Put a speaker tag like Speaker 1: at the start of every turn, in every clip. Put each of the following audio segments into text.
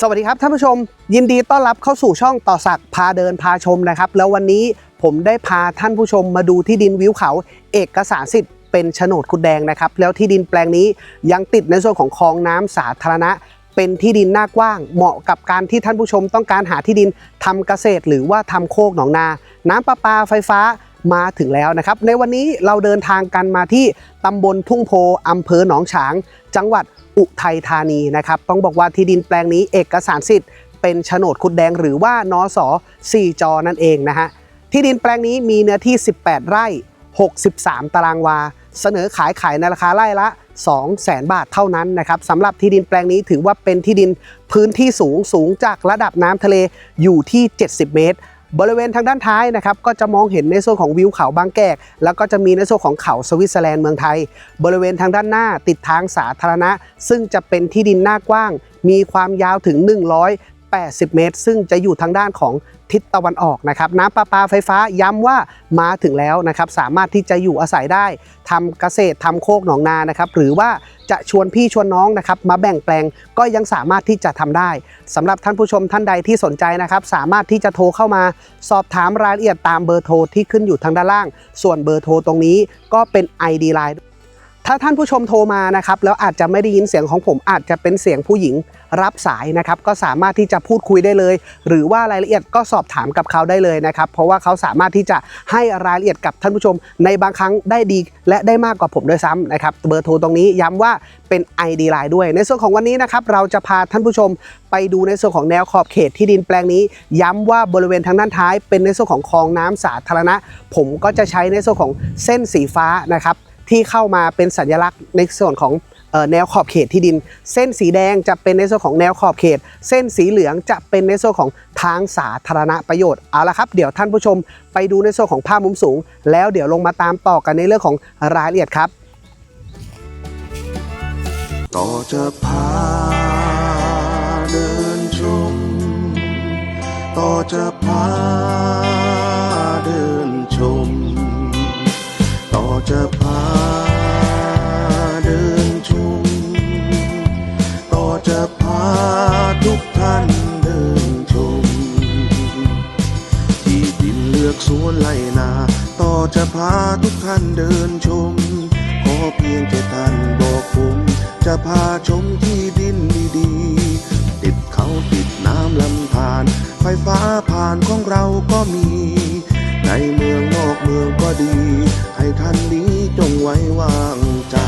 Speaker 1: สวัสดีครับท่านผู้ชม ยินดีต้อนรับเข้าสู่ช่องต่อสักพาเดินพาชมนะครับ แล้ววันนี้ผมได้พาท่านผู้ชมมาดูที่ดินวิวเขา เอกสารสิทธิ์เป็นโฉนดคุดแดงนะครับ แล้วที่ดินแปลงนี้ยังติดในส่วนของคลองน้ำสาธารณะ เป็นที่ดินหน้ากว้าง เหมาะกับการที่ท่านผู้ชมต้องการหาที่ดินทำเกษตร หรือว่าทำโคกหนองนา น้ำประปาไฟฟ้า มาถึงแล้วนะครับ ในวันนี้เราเดินทางกันมาที่ตำบลทุ่งโพอำเภอหนองฉาง จังหวัดอุทัยธานีนะครับ ต้องบอกว่าที่ดินแปลงนี้เอกสารสิทธิ์เป็นโฉนดคุดแดงหรือว่านอส4จอนั่นเองนะฮะที่ดินแปลงนี้มีเนื้อที่ 18 ไร่ 63 ตารางวา เสนอขายขายในราคาไร่ละ 200,000 บาทเท่านั้นนะครับสำหรับที่ดินแปลงนี้ถือว่าเป็นที่ดินพื้นที่สูงสูงจากระดับน้ำทะเลอยู่ที่ 70 เมตร บริเวณทางด้านท้ายนะครับก็จะมองเห็นในส่วนของวิวเขาบางแกก แล้วก็จะมีในส่วนของเขาสวิตเซอร์แลนด์เมืองไทย บริเวณทางด้านหน้าติดทางสาธารณะ ซึ่งจะเป็นที่ดินหน้ากว้าง มีความยาวถึง 80 เมตร ซึ่งจะอยู่ทางด้านของทิศตะวันออกนะครับน้ำประปาไฟฟ้าย้ำว่ามาถึงแล้วนะครับสามารถที่จะอยู่อาศัยได้ทำเกษตรทำโคกหนองนานะครับหรือว่าจะชวนพี่ชวนน้องนะครับมาแบ่งแปลงก็ยังสามารถที่จะทำได้สำหรับท่านผู้ชมท่านใดที่สนใจนะครับสามารถที่จะโทรเข้ามา สอบถามรายละเอียดตามเบอร์โทรที่ขึ้นอยู่ทางด้านล่าง ส่วนเบอร์โทรตรงนี้ก็เป็น ID Line ถ้าท่านผู้ชมโทรมานะครับแล้วอาจจะไม่ได้ยินเสียงของผมอาจจะเป็นเสียงผู้หญิงรับสายนะครับก็สามารถที่จะพูดคุยได้เลย หรือว่ารายละเอียดก็สอบถามกับเขาได้เลยนะครับเพราะว่าเขาสามารถที่จะให้รายละเอียดกับท่านผู้ชม ในบางครั้งได้ดี และได้มากกว่าผมด้วยซ้ำนะครับเบอร์โทรตรงนี้ย้ำว่าเป็น ID Line ด้วย ในส่วนของวันนี้นะครับเราจะพาท่านผู้ชมไปดูในส่วนของแนวขอบเขตที่ดินแปลงนี้ ย้ำว่าบริเวณทางด้านท้าย เป็นในส่วนของคลองน้ำสาธารณะ ผมก็จะใช้ในส่วนของเส้นสีฟ้านะครับ ที่เข้ามาเป็นสัญลักษณ์ในส่วนของแนวขอบเขตที่ดิน เส้นสีแดงจะเป็นในส่วนของแนวขอบเขต เส้นสีเหลืองจะเป็นในส่วนของทางสาธารณประโยชน์เอาละครับเดี๋ยวท่านผู้ชมไปดูในส่วนของภาพมุมสูง แล้วเดี๋ยวลงมาตามต่อกันในเรื่องของรายละเอียดครับ
Speaker 2: ต่อจะพาเดินชม ต่อจะพาเดินชม ต่อจะพา จะพาทุกท่านเดินชม ขอเพียงแค่ท่านบอกผม จะพาชมที่ดินดีๆ ติดเขาติดน้ำลำธาร ไฟฟ้าผ่านของเราก็มี ในเมืองนอกเมืองก็ดี ให้ท่านนี้จงไว้วางใจ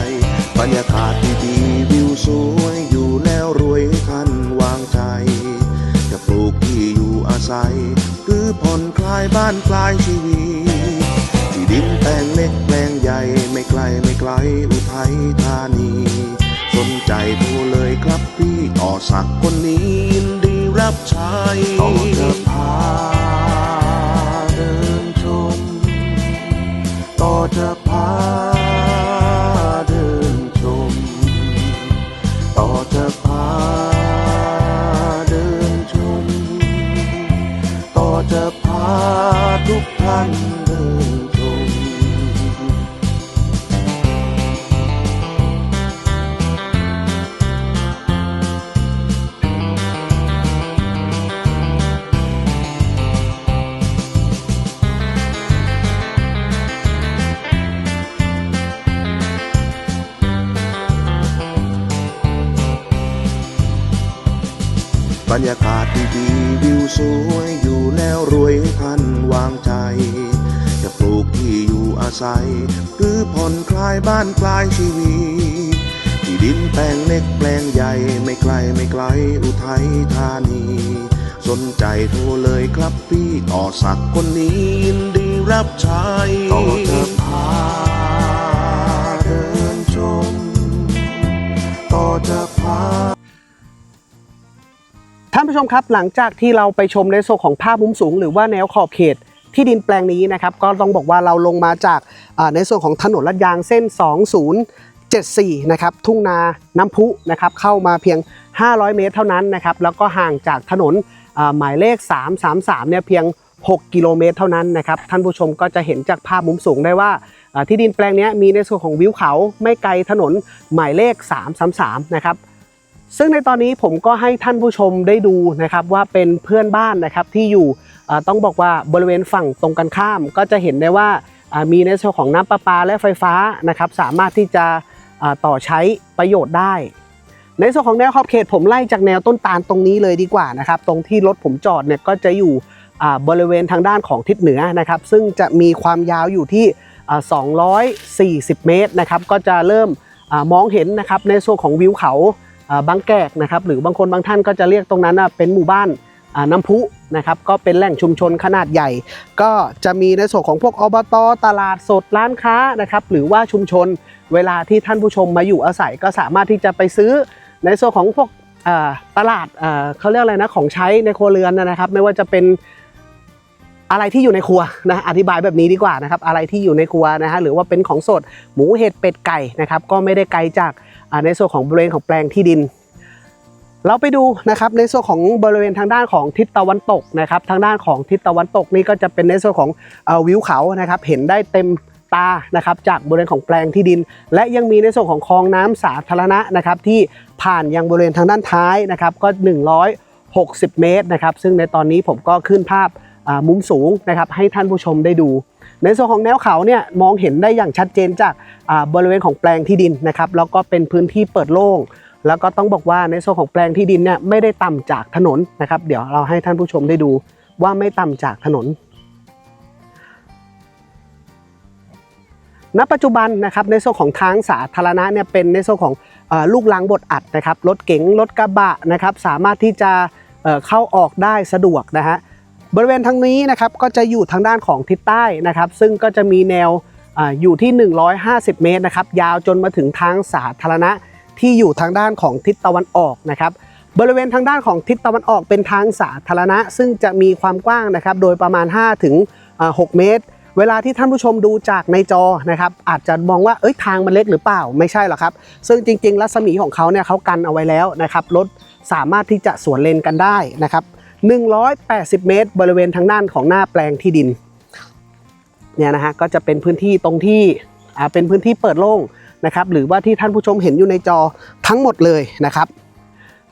Speaker 2: บรรยากาศดีๆวิวสวยอยู่แล้วรวยให้ท่านวางใจ จะปลูกที่อยู่อาศัย หรือผ่อนคลายบ้านคลายชีวิต ดินแปลงเล็กแปลงใหญ่ไม่ไกลไม่ไกลอุทัยธานี สนใจโทรเลยครับพี่ต่อสักคนนี้ยินดีรับใช้ต่อจะพาเดินชม ต่อจะพาเดินชม ต่อจะพาเดินชม ต่อจะพาทุกท่าน บรรยากาศดีๆวิวสวยอยู่แล้วรวยให้ท่านวางใจ จะปลูกที่อยู่อาศัย หรือผ่อนคลายบ้านคลายชีวิตที่ดินแปลงเล็กแปลงใหญ่ไม่ไกลไม่ไกลอุทัยธานี สนใจโทรเลยครับพี่ต่อสักคนนี้ยินดีรับใช้ต่อจะพา
Speaker 1: ผู้ชมครับหลังจากที่เราไปชมในส่วนของภาพมุมสูง หรือว่าแนวขอบเขตที่ดินแปลงนี้นะครับ ก็ต้องบอกว่าเราลงมาจากในส่วนของถนนลาดยางเส้น 2074 นะครับ ทุ่งนาน้ำพุนะครับ เข้ามาเพียง 500 เมตรเท่านั้นนะครับ แล้วก็ห่างจากถนนหมายเลข 333 เนี่ยเพียง 6 กิโลเมตรเท่านั้นนะครับ ท่านผู้ชมก็จะเห็นจากภาพมุมสูงได้ว่าที่ดินแปลงนี้มีในส่วนของวิวเขาไม่ไกลถนนหมายเลข 333 นะครับ ซึ่งในตอนนี้ผมก็ให้ท่านผู้ชมได้ดูนะครับว่าเป็นเพื่อนบ้านนะครับที่อยู่ต้องบอกว่าบริเวณฝั่งตรงกันข้าม ก็จะเห็นได้ว่ามีในส่วนของน้ำประปาและไฟฟ้านะครับสามารถที่จะต่อใช้ประโยชน์ได้ ในส่วนของแนวขอบเขตผมไล่จากแนวต้นตาลตรงนี้เลยดีกว่านะครับตรงที่รถผมจอดเนี่ยก็จะอยู่บริเวณทางด้านของทิศเหนือนะครับซึ่งจะมีความยาวอยู่ที่ 240 เมตรนะครับก็จะเริ่มอมองเห็นนะครับในส่วนของวิวเขา บางแกกนะครับหรือบางคนบางท่านก็จะเรียกตรงนั้นเป็นหมู่บ้านน้ำพุนะครับก็เป็นแหล่งชุมชนขนาดใหญ่ ก็จะมีในส่วนของพวกอบตตลาดสดร้านค้านะครับหรือว่าชุมชนเวลาที่ท่านผู้ชมมาอยู่อาศัยก็สามารถที่จะไปซื้อในส่วนของพวกตลาดเขาเรียกอะไรนะของใช้ในครัวเรือนนะครับ ไม่ว่าจะเป็นอะไรที่อยู่ในครัวนะอธิบายแบบนี้ดีกว่านะครับอะไรที่อยู่ในครัวนะฮะหรือว่าเป็นของสดหมูเห็ดเป็ดไก่นะครับก็ไม่ได้ไกลจาก ในส่วนของบริเวณของแปลงที่ดิน เราไปดูนะครับในส่วนของบริเวณทางด้านของทิศตะวันตกนะครับทางด้านของทิศตะวันตกนี่ก็จะเป็นในส่วนของวิวเขานะครับเห็นได้เต็มตานะครับจากบริเวณของแปลงที่ดิน และยังมีในส่วนของคลองน้ำสาธารณะนะครับที่ผ่านยังบริเวณทางด้านท้ายนะครับก็ 160 เมตรนะครับซึ่งในตอนนี้ผมก็ขึ้นภาพมุมสูงนะครับให้ท่านผู้ชมได้ดู ในส่วนของแนวเขาเนี่ยมองเห็นได้อย่างชัดเจนจากบริเวณของแปลงที่ดินนะครับแล้วก็เป็นพื้นที่เปิดโล่งแล้วก็ต้องบอกว่าในส่วนของแปลงที่ดินเนี่ยไม่ได้ต่ำจากถนนนะครับ เดี๋ยวเราให้ท่านผู้ชมได้ดูว่าไม่ต่ำจากถนน ณ ปัจจุบันนะครับในส่วนของทางสาธารณะเนี่ยเป็นในส่วนของลูกลังบดอัดนะครับรถเก๋งรถกระบะนะครับสามารถที่จะเข้าออกได้สะดวกนะฮะ บริเวณทางนี้นะครับก็จะอยู่ทางด้านของทิศใต้นะครับ ซึ่งก็จะมีแนวออยู่ที่ 150 เมตรนะครับยาวจนมาถึงทางสาธารณะที่อยู่ทางด้านของทิศตะวันออกนะครับบริเวณทางด้านของทิศตะวันออกเป็นทางสาธารณะ ซึ่งจะมีความกว้างนะครับโดยประมาณ 5 ถึง 6 เมตร เวลาที่ท่านผู้ชมดูจากในจอนะครับอาจจะมองว่าเอ้ยทางมันเล็กหรือเปล่าไม่ใช่หรอกครับ ซึ่งจริง ๆ รัศมีของเขาเนี่ยเขากันเอาไว้แล้วนะครับรถสามารถที่จะสวนเลนกันได้นะครับ 180 เมตร บริเวณทางด้านของหน้าแปลงที่ดินเนี่ยนะฮะก็จะเป็นพื้นที่ตรงที่เป็นพื้นที่เปิดโล่งนะครับหรือว่าที่ท่านผู้ชมเห็นอยู่ในจอทั้งหมดเลยนะครับ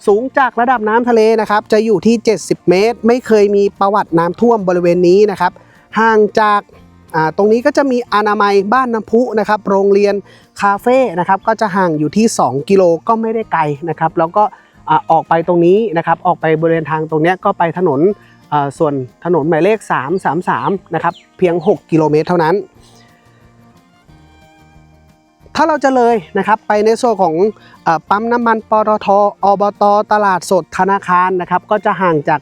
Speaker 1: สูงจากระดับน้ำทะเลนะครับจะอยู่ที่ 70 เมตร ไม่เคยมีประวัติน้ำท่วมบริเวณนี้นะครับ ห่างจากตรงนี้ก็จะมีอนามัยบ้านน้ำพุนะครับโรงเรียนคาเฟ่นะครับก็จะห่างอยู่ที่ 2 กิโลก็ไม่ได้ไกลนะครับ แล้วก็ ออกไปตรงนี้นะครับออกไปบริเวณทางตรงนี้ก็ไปถนนส่วนถนนหมายเลข 333 นะครับเพียง 6 กิโลเมตรเท่านั้น ถ้าเราจะเลยนะครับไปในส่วนของอปั๊มน้ำมันปตทอบต ตลาดสดธนาคารนะครับก็จะห่างจาก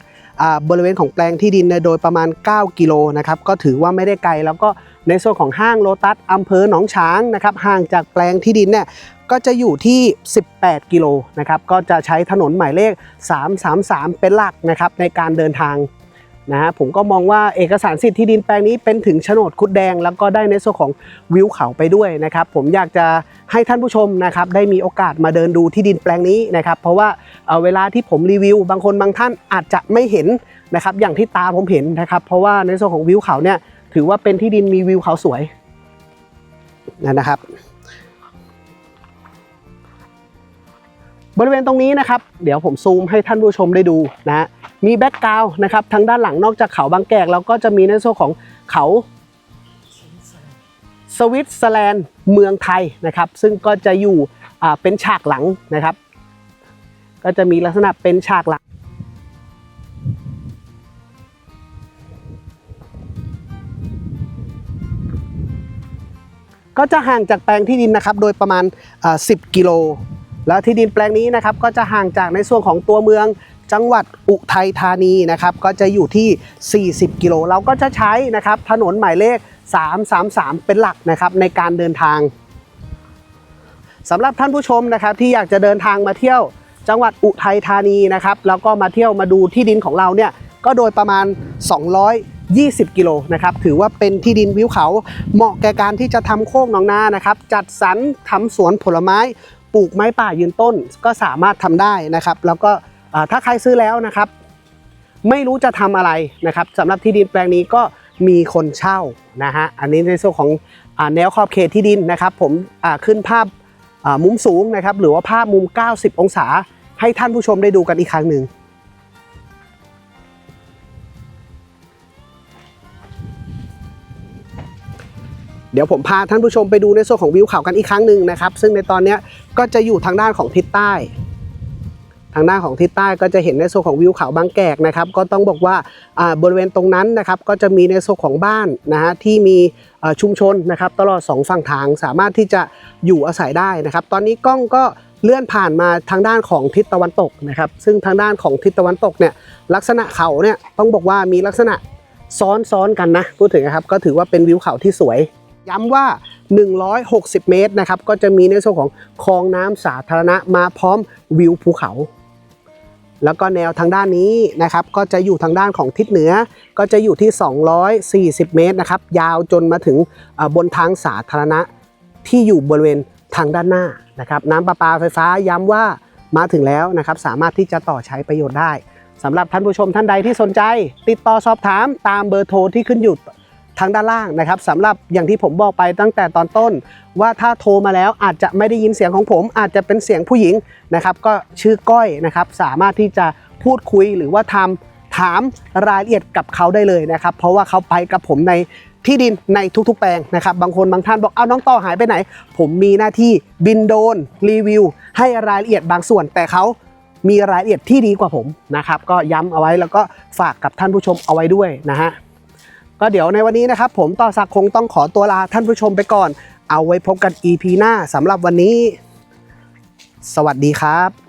Speaker 1: บริเวณของแปลงที่ดินโดยประมาณ 9 กิโลนะครับก็ถือว่าไม่ได้ไกลแล้วก็ ในส่วนของห้างโลตัสอำเภอหนองฉางนะครับห่างจากแปลงที่ดินเนี่ยก็จะอยู่ที่ 18 กิโลนะครับก็จะใช้ถนนหมายเลข 333 เป็นหลักนะครับในการเดินทางนะฮะผมก็มองว่าเอกสารสิทธิ์ที่ดินแปลงนี้เป็นถึงโฉนดคุดแดง แล้วก็ได้ในส่วนของวิวเขาไปด้วยนะครับผมอยากจะให้ท่านผู้ชมนะครับได้มีโอกาสมาเดินดูที่ดินแปลงนี้นะครับเพราะว่าเอ่อเวลาที่ผมรีวิว บางคนบางท่านอาจจะไม่เห็นนะครับอย่างที่ตาผมเห็นนะครับเพราะว่าในส่วนของวิวเขาเนี่ย ถือว่าเป็นที่ดินมีวิวเขาสวยนะครับ บริเวณตรงนี้นะครับ เดี๋ยวผมซูมให้ท่านผู้ชมได้ดูนะฮะมีแบ็กกราวนะครับทางด้านหลังนอกจากเขาบางแกกเราก็จะมีในส่วนของเขาสวิตเซอร์แลนด์เมืองไทยนะครับ ซึ่งก็จะอยู่เป็นฉากหลังนะครับ ก็จะมีลักษณะเป็นฉากหลัง ก็จะห่างจากแปลงที่ดินนะครับ โดยประมาณ 10 กิโล แล้วที่ดินแปลงนี้นะครับก็จะห่างจากในส่วนของตัวเมืองจังหวัดอุทัยธานีนะครับก็จะอยู่ที่ 40 กิโล เราก็จะใช้นะครับถนนหมายเลข 333 เป็นหลักนะครับในการเดินทางสำหรับท่านผู้ชมนะครับที่อยากจะเดินทางมาเที่ยวจังหวัดอุทัยธานีนะครับแล้วก็มาเที่ยวมาดูที่ดินของเราเนี่ยก็โดยประมาณ 200 20 กิโลนะครับถือว่าเป็นที่ดินวิวเขาเหมาะแก่การที่จะทำโคกหนองนานะครับจัดสรรทำสวนผลไม้ปลูกไม้ป่ายืนต้นก็สามารถทำได้นะครับ แล้วก็ถ้าใครซื้อแล้วนะครับ ไม่รู้จะทำอะไรนะครับสำหรับที่ดินแปลงนี้ก็มีคนเช่านะฮะอันนี้ในส่วนของอแนวขอบเขตที่ดินนะครับ ผมขึ้นภาพมุมสูงนะครับ หรือว่าภาพมุม 90 องศา ให้ท่านผู้ชมได้ดูกันอีกครั้งหนึ่ง เดี๋ยวผมพาท่านผู้ชมไปดูในส่วนของวิวเขากันอีกครั้งหนึ่งนะครับ ซึ่งในตอนนี้ก็จะอยู่ทางด้านของทิศใต้ ทางด้านของทิศใต้ก็จะเห็นในส่วนของวิวเขาบางแกกนะครับ ก็ต้องบอกว่าบริเวณตรงนั้นนะครับ ก็จะมีในส่วนของบ้านนะฮะที่มีชุมชนนะครับ ตลอดสองฝั่งทางสามารถที่จะอยู่อาศัยได้นะครับ ตอนนี้กล้องก็เลื่อนผ่านมาทางด้านของทิศตะวันตกนะครับ ซึ่งทางด้านของทิศตะวันตกเนี่ยลักษณะเขาเนี่ยต้องบอกว่ามีลักษณะซ้อนซ้อนๆกันนะพูดถึงนะครับก็ถือว่าเป็นวิวเขาที่สวย ย้ำว่า 160 เมตรนะครับก็จะมีในส่วนของคลองน้ำสาธารณะมาพร้อมวิวภูเขา แล้วก็แนวทางด้านนี้นะครับก็จะอยู่ทางด้านของทิศเหนือ ก็จะอยู่ที่ 240 เมตรนะครับยาวจนมาถึงบนทางสาธารณะที่อยู่บริเวณทางด้านหน้านะครับน้ำประปาไฟฟ้าย้ำว่ามาถึงแล้วนะครับสามารถที่จะต่อใช้ประโยชน์ได้สำหรับท่านผู้ชมท่านใดที่สนใจ ติดต่อสอบถามตามเบอร์โทรที่ขึ้นอยู่ ทางด้านล่างนะครับสำหรับอย่างที่ผมบอกไปตั้งแต่ตอนต้น ว่าถ้าโทรมาแล้วอาจจะไม่ได้ยินเสียงของผม อาจจะเป็นเสียงผู้หญิงนะครับ ก็ชื่อก้อยนะครับสามารถที่จะพูดคุยหรือว่าทำถามรายละเอียดกับเขาได้เลยนะครับ เพราะว่าเขาไปกับผมในที่ดินในทุกๆ แปลงนะครับ บางคนบางท่านบอกเอาน้องต่อหายไปไหน ผมมีหน้าที่บินโดนรีวิว ให้รายละเอียดบางส่วน แต่เขามีรายละเอียดที่ดีกว่าผมนะครับ ก็ย้ำเอาไว้แล้วก็ฝากกับท่านผู้ชมเอาไว้ด้วยนะฮะ ก็เดี๋ยวในวันนี้นะครับ ผมต่อสักคงต้องขอตัวลาท่านผู้ชมไปก่อน เอาไว้พบกัน EP หน้าสำหรับวันนี้ สวัสดีครับ